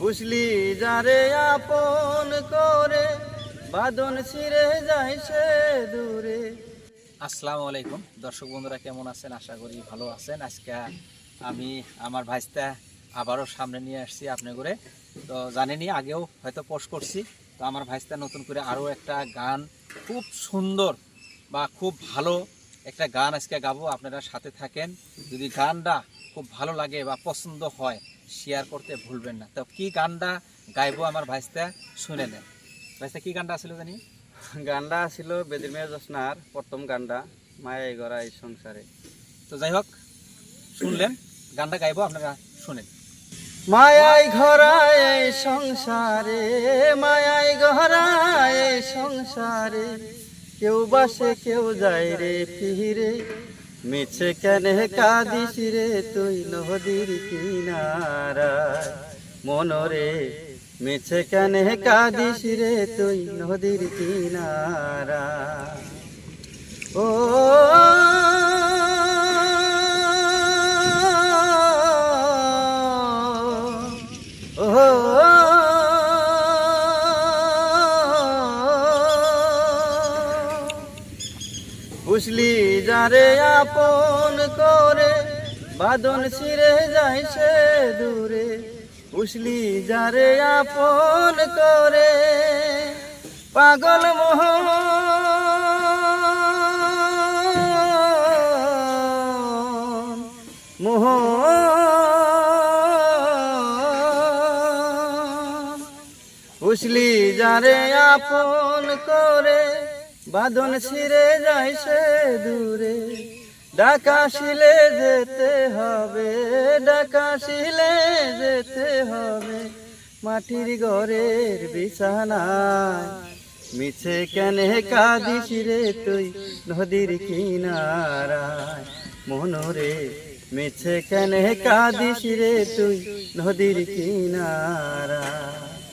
বুঝলি যারে আপন করে, বাদন ছিঁড়ে যায় সে দূরে। আসসালামু আলাইকুম। দর্শক বন্ধুরা, কেমন আছেন? আশা করি ভালো আছেন। আজকে আমি আমার ভাইস্তা আবারও সামনে নিয়ে আসছি আপনি করে তো জানেনই, আগেও হয়তো পোস্ট করছি। তো আমার ভাইস্তা নতুন করে আরও একটা গান, খুব সুন্দর বা খুব ভালো একটা গান আজকে গাবো। আপনারা সাথে থাকেন। যদি গানটা খুব ভালো লাগে বা পছন্দ হয় শেয়ার করতে ভুলবেন না। তো কি গানটা গাইবো আমার ভাইস্তা শুনে নেন। ভাইস্তা কি গানটা আসলে জানি? গানটা ছিল বেদির মেয়ে জোসনার প্রথম গানটা মায়াই গড়া এই সংসারে। তো যাই হোক শুনলেন গানটা গাইবো আপনারা শুনেন। মায়াই ঘরায় সংসারে মায়াই ঘরায় সংসারে কেউ বাসে কেউ যায় রে ফিরে মিছে কেন কাঁদিস রে তুই নদীর কিনারায় মনরে মিছে কেন কাঁদিস রে তুই নদীর কিনারায় ও বুঝলি যারে আপন করে বাদন ছিঁড়ে যায় সে দূরে। বুঝলি যারে আপন করে, পাগল মোহ মোহ বুঝলি যারে আপন করে বাদন ছিঁড়ে যায় সে দূরে। ডাকাশিলে যেতে হবে ডাকাশিলে যেতে হবে। মাটির ঘরের বিছানায় মিছে কেন কাঁদিস রে তুই নদীর কিনারায়? মনরে মিছে কেন কাঁদিস রে তুই নদীর কিনারায়?